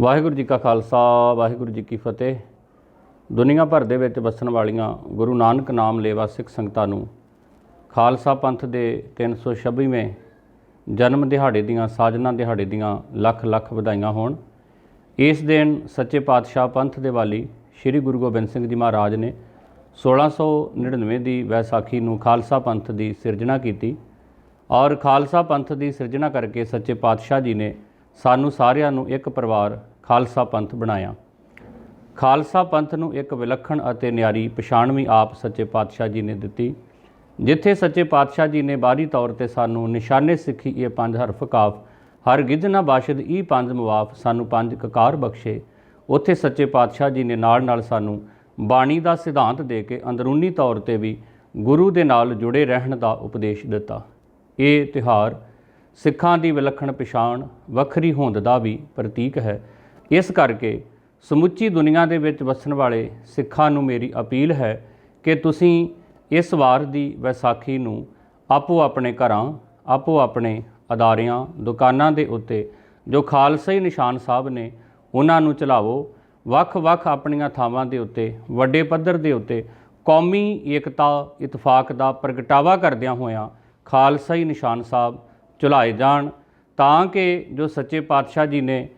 ਵਾਹਿਗੁਰੂ ਜੀ ਕਾ ਖਾਲਸਾ, ਵਾਹਿਗੁਰੂ ਜੀ ਕੀ ਫਤਿਹ। ਦੁਨੀਆ ਭਰ ਦੇ ਵਿੱਚ ਵਸਣ ਵਾਲੀਆਂ ਗੁਰੂ ਨਾਨਕ ਨਾਮ ਲੇਵਾ ਸਿੱਖ ਸੰਗਤਾਂ ਨੂੰ ਖਾਲਸਾ ਪੰਥ ਦੇ 326ਵੇਂ ਜਨਮ ਦਿਹਾੜੇ ਦੀਆਂ, ਸਾਜਨਾ ਦਿਹਾੜੇ ਦੀਆਂ ਲੱਖ ਲੱਖ ਵਧਾਈਆਂ ਹੋਣ। ਇਸ ਦਿਨ ਸੱਚੇ ਪਾਤਸ਼ਾਹ ਪੰਥ ਦੇ ਵਾਲੀ ਸ੍ਰੀ ਗੁਰੂ ਗੋਬਿੰਦ ਸਿੰਘ ਜੀ ਮਹਾਰਾਜ ਨੇ 1699 ਦੀ ਵੈਸਾਖੀ ਨੂੰ ਖਾਲਸਾ ਪੰਥ ਦੀ ਸਿਰਜਣਾ ਕੀਤੀ ਔਰ ਖਾਲਸਾ ਪੰਥ ਦੀ ਸਿਰਜਣਾ ਕਰਕੇ ਸੱਚੇ ਪਾਤਸ਼ਾਹ ਜੀ ਨੇ ਸਾਨੂੰ ਸਾਰਿਆਂ ਨੂੰ ਇੱਕ ਪਰਿਵਾਰ, ਖਾਲਸਾ ਪੰਥ ਬਣਾਇਆ। ਖਾਲਸਾ ਪੰਥ ਨੂੰ ਇੱਕ ਵਿਲੱਖਣ ਅਤੇ ਨਿਆਰੀ ਪਛਾਣ ਵੀ ਆਪ ਸੱਚੇ ਪਾਤਸ਼ਾਹ ਜੀ ਨੇ ਦਿੱਤੀ, ਜਿੱਥੇ ਸੱਚੇ ਪਾਤਸ਼ਾਹ ਜੀ ਨੇ ਬਾਹਰੀ ਤੌਰ ਤੇ ਸਾਨੂੰ ਨਿਸ਼ਾਨੇ ਸਿੱਖੀ ਇਹ ਪੰਜ ਹਰਫ ਕਾਫ ਹਰ ਨਾ ਬਾਸ਼ਦ ਇਹ ਪੰਜ ਮੁਆਫ ਸਾਨੂੰ ਪੰਜ ਕਕਾਰ ਬਖਸ਼ੇ। ਉੱਥੇ ਸੱਚੇ ਪਾਤਸ਼ਾਹ ਜੀ ਨੇ ਨਾਲ ਨਾਲ ਸਾਨੂੰ ਬਾਣੀ ਦਾ ਸਿਧਾਂਤ ਦੇ ਕੇ ਅੰਦਰੂਨੀ ਤੌਰ ਤੇ ਵੀ ਗੁਰੂ ਦੇ ਨਾਲ ਜੁੜੇ ਰਹਿਣ ਦਾ ਉਪਦੇਸ਼ ਦਿੱਤਾ। ਇਹ ਤਿਉਹਾਰ ਸਿੱਖਾਂ ਦੀ ਵਿਲੱਖਣ ਪਛਾਣ ਵੱਖਰੀ ਹੋਂਦ ਦਾ ਵੀ ਪ੍ਰਤੀਕ ਹੈ। ਇਸ ਕਰਕੇ ਸਮੁੱਚੀ ਦੁਨੀਆ ਦੇ ਵਿੱਚ ਵਸਣ ਵਾਲੇ ਸਿੱਖਾਂ ਨੂੰ ਮੇਰੀ ਅਪੀਲ ਹੈ ਕਿ ਤੁਸੀਂ ਇਸ ਵਾਰ ਦੀ ਵਿਸਾਖੀ ਨੂੰ ਆਪੋ ਆਪਣੇ ਘਰਾਂ, ਆਪੋ ਆਪਣੇ ਅਦਾਰਿਆਂ, ਦੁਕਾਨਾਂ ਦੇ ਉੱਤੇ, ਜੋ ਖਾਲਸਾਈ ਨਿਸ਼ਾਨ ਸਾਹਿਬ ਨੇ ਉਹਨਾਂ ਨੂੰ ਚਲਾਵੋ, ਵੱਖ-ਵੱਖ ਆਪਣੀਆਂ ਥਾਵਾਂ ਦੇ ਉੱਤੇ, ਵੱਡੇ ਪੱਧਰ ਦੇ ਉੱਤੇ, ਕੌਮੀ ਏਕਤਾ, ਇਤਫਾਕ ਦਾ ਪ੍ਰਗਟਾਵਾ ਕਰਦਿਆਂ ਹੋਇਆਂ ਖਾਲਸਾਈ ਨਿਸ਼ਾਨ ਸਾਹਿਬ ਚੁਲਾਏ ਜਾਣ, ਤਾਂ ਕਿ ਜੋ ਸੱਚੇ ਪਾਤਸ਼ਾਹ ਜੀ ਨੇ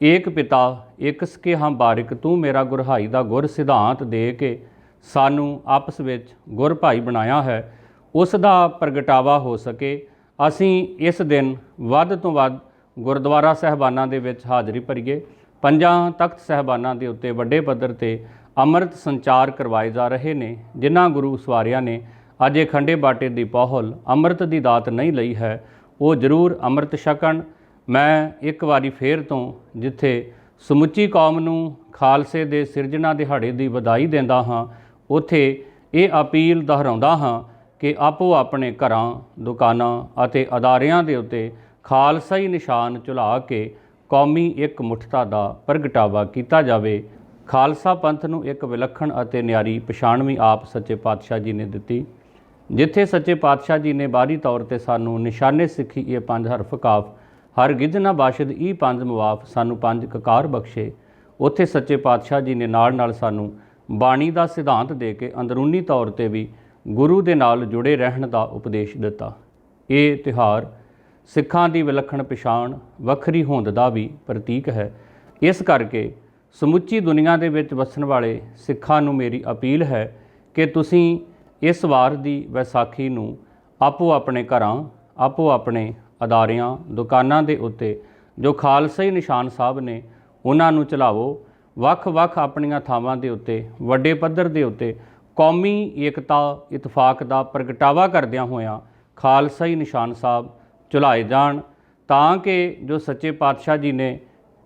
ਏਕ ਪਿਤਾ ਇਕ ਸਕੇ ਹਮ ਬਾਰਿਕ, ਤੂੰ ਮੇਰਾ ਗੁਰਹਾਈ ਦਾ ਗੁਰ ਸਿਧਾਂਤ ਦੇ ਕੇ ਸਾਨੂੰ ਆਪਸ ਵਿੱਚ ਗੁਰ ਭਾਈ ਬਣਾਇਆ ਹੈ, ਉਸ ਦਾ ਪ੍ਰਗਟਾਵਾ ਹੋ ਸਕੇ। ਅਸੀਂ ਇਸ ਦਿਨ ਵੱਧ ਤੋਂ ਵੱਧ ਗੁਰਦੁਆਰਾ ਸਹਿਬਾਨਾਂ ਦੇ ਵਿੱਚ ਹਾਜ਼ਰੀ ਭਰੀਏ। ਪੰਜਾਂ ਤਖਤ ਸਹਿਬਾਨਾਂ ਦੇ ਉੱਤੇ ਵੱਡੇ ਪੱਧਰ ਤੇ ਅੰਮ੍ਰਿਤ ਸੰਚਾਰ ਕਰਵਾਏ ਜਾ ਰਹੇ ਨੇ, ਜਿਨ੍ਹਾਂ ਗੁਰੂ ਸਵਾਰਿਆਂ ਨੇ ਅਜੇ ਖੰਡੇ ਬਾਟੇ ਦੀ ਪਹੁਲ ਅੰਮ੍ਰਿਤ ਦੀ ਦਾਤ ਨਹੀਂ ਲਈ ਹੈ। ਉਹ ਜ਼ਰੂਰ ਅੰਮ੍ਰਿਤ ਛਕਣ। ਮੈਂ ਇੱਕ ਵਾਰੀ ਫੇਰ ਤੋਂ ਜਿੱਥੇ ਸਮੁੱਚੀ ਕੌਮ ਨੂੰ ਖਾਲਸੇ ਦੇ ਸਿਰਜਣਾ ਦਿਹਾੜੇ ਦੀ ਵਧਾਈ ਦਿੰਦਾ ਹਾਂ, ਉਥੇ ਇਹ ਅਪੀਲ ਦੁਹਰਾਉਂਦਾ ਹਾਂ ਕਿ ਆਪੋ ਆਪਣੇ ਘਰਾਂ, ਦੁਕਾਨਾਂ ਅਤੇ ਅਦਾਰਿਆਂ ਦੇ ਉੱਤੇ ਖਾਲਸਾਈ ਨਿਸ਼ਾਨ ਝੁਲਾ ਕੇ ਕੌਮੀ ਇੱਕ ਮੁੱਠਤਾ ਦਾ ਪ੍ਰਗਟਾਵਾ ਕੀਤਾ ਜਾਵੇ। ਖਾਲਸਾ ਪੰਥ ਨੂੰ ਇੱਕ ਵਿਲੱਖਣ ਅਤੇ ਨਿਆਰੀ ਪਛਾਣ ਵੀ ਆਪ ਸੱਚੇ ਪਾਤਸ਼ਾਹ ਜੀ ਨੇ ਦਿੱਤੀ। ਜਿੱਥੇ ਸੱਚੇ ਪਾਤਸ਼ਾਹ ਜੀ ਨੇ ਬਾਹਰੀ ਤੌਰ ਤੇ ਸਾਨੂੰ ਨਿਸ਼ਾਨੇ ਸਿੱਖੀ ਇਹ ਪੰਜ ਹਰਫ ਕਾਫ ਹਰ ਗਿਜਨਾ ਬਾਸ਼ਦ ਇਹ ਪੰਜ ਮੁਆਫ, ਸਾਨੂੰ ਪੰਜ ਕਕਾਰ ਬਖਸ਼ੇ। ਉੱਥੇ ਸੱਚੇ ਪਾਤਸ਼ਾਹ ਜੀ ਨੇ ਨਾਲ ਨਾਲ ਸਾਨੂੰ ਬਾਣੀ ਦਾ ਸਿਧਾਂਤ ਦੇ ਕੇ ਅੰਦਰੂਨੀ ਤੌਰ ਤੇ ਵੀ ਗੁਰੂ ਦੇ ਨਾਲ ਜੁੜੇ ਰਹਿਣ ਦਾ ਉਪਦੇਸ਼ ਦਿੱਤਾ। ਇਹ ਤਿਉਹਾਰ ਸਿੱਖਾਂ ਦੀ ਵਿਲੱਖਣ ਪਛਾਣ, ਵੱਖਰੀ ਹੋਂਦ ਦਾ ਵੀ ਪ੍ਰਤੀਕ ਹੈ। ਇਸ ਕਰਕੇ ਸਮੁੱਚੀ ਦੁਨੀਆ ਦੇ ਵਿੱਚ ਵਸਣ ਵਾਲੇ ਸਿੱਖਾਂ ਨੂੰ ਮੇਰੀ ਅਪੀਲ ਹੈ ਕਿ ਤੁਸੀਂ ਇਸ ਵਾਰ ਦੀ ਵਿਸਾਖੀ ਨੂੰ ਆਪੋ ਆਪਣੇ ਘਰਾਂ, ਆਪੋ ਆਪਣੇ ਅਦਾਰਿਆਂ, ਦੁਕਾਨਾਂ ਦੇ ਉੱਤੇ ਜੋ ਖਾਲਸਾਈ ਨਿਸ਼ਾਨ ਸਾਹਿਬ ਨੇ ਉਹਨਾਂ ਨੂੰ ਚਲਾਵੋ, ਵੱਖ-ਵੱਖ ਆਪਣੀਆਂ ਥਾਵਾਂ ਦੇ ਉੱਤੇ, ਵੱਡੇ ਪੱਧਰ ਦੇ ਉੱਤੇ ਕੌਮੀ ਏਕਤਾ, ਇਤਫਾਕ ਦਾ ਪ੍ਰਗਟਾਵਾ ਕਰਦਿਆਂ ਹੋਇਆਂ ਖਾਲਸਾਈ ਨਿਸ਼ਾਨ ਸਾਹਿਬ ਚੁਲਾਏ ਜਾਣ ਤਾਂ ਕਿ ਜੋ ਸੱਚੇ ਪਾਤਸ਼ਾਹ ਜੀ ਨੇ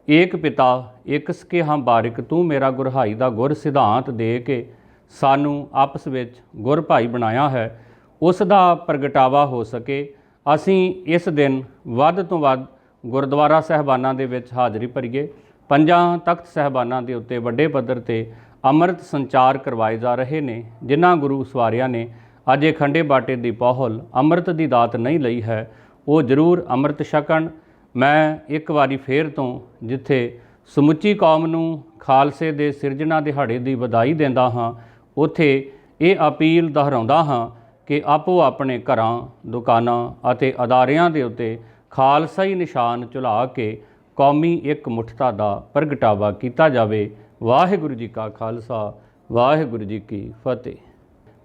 ਏਕ ਪਿਤਾ ਇਕ ਸਕੇ ਹਮ ਬਾਰਿਕ ਤੂੰ ਮੇਰਾ ਗੁਰਹਾਈ ਦਾ ਗੁਰ ਸਿਧਾਂਤ ਦੇ ਕੇ ਸਾਨੂੰ ਆਪਸ ਵਿੱਚ ਗੁਰ ਭਾਈ ਬਣਾਇਆ ਹੈ, ਉਸ ਦਾ ਪ੍ਰਗਟਾਵਾ ਹੋ ਸਕੇ। ਅਸੀਂ ਇਸ ਦਿਨ ਵੱਧ ਤੋਂ ਵੱਧ ਗੁਰਦੁਆਰਾ ਸਹਿਬਾਨਾਂ ਦੇ ਵਿੱਚ ਹਾਜ਼ਰੀ ਭਰੀਏ। ਪੰਜਾਂ ਤਖਤ ਸਹਿਬਾਨਾਂ ਦੇ ਉੱਤੇ ਵੱਡੇ ਪੱਧਰ ਤੇ ਅੰਮ੍ਰਿਤ ਸੰਚਾਰ ਕਰਵਾਏ ਜਾ ਰਹੇ ਨੇ, ਜਿਨ੍ਹਾਂ ਗੁਰੂ ਸਵਾਰਿਆਂ ਨੇ ਅਜੇ ਖੰਡੇ ਬਾਟੇ ਦੀ ਪਹੁਲ ਅੰਮ੍ਰਿਤ ਦੀ ਦਾਤ ਨਹੀਂ ਲਈ ਹੈ, ਉਹ ਜ਼ਰੂਰ ਅੰਮ੍ਰਿਤ ਛਕਣ। ਮੈਂ ਇੱਕ ਵਾਰੀ ਫੇਰ ਤੋਂ ਜਿੱਥੇ ਸਮੁੱਚੀ ਕੌਮ ਨੂੰ ਖਾਲਸੇ ਦੇ ਸਿਰਜਣਾ ਦਿਹਾੜੇ ਦੀ ਵਧਾਈ ਦਿੰਦਾ ਹਾਂ ਉਥੇ ਇਹ ਅਪੀਲ ਦੁਹਰਾਉਂਦਾ ਹਾਂ ਕਿ ਆਪੋ ਆਪਣੇ ਘਰਾਂ, ਦੁਕਾਨਾਂ ਅਤੇ ਅਦਾਰਿਆਂ ਦੇ ਉੱਤੇ ਖਾਲਸਾਈ ਨਿਸ਼ਾਨ ਝੁਲਾ ਕੇ ਕੌਮੀ ਇੱਕ ਮੁੱਠਤਾ ਦਾ ਪ੍ਰਗਟਾਵਾ ਕੀਤਾ ਜਾਵੇ। ਵਾਹਿਗੁਰੂ ਜੀ ਕਾ ਖਾਲਸਾ, ਵਾਹਿਗੁਰੂ ਜੀ ਕੀ ਫਤਿਹ।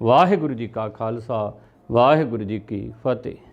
ਵਾਹਿਗੁਰੂ ਜੀ ਕਾ ਖਾਲਸਾ, ਵਾਹਿਗੁਰੂ ਜੀ ਕੀ ਫਤਿਹ।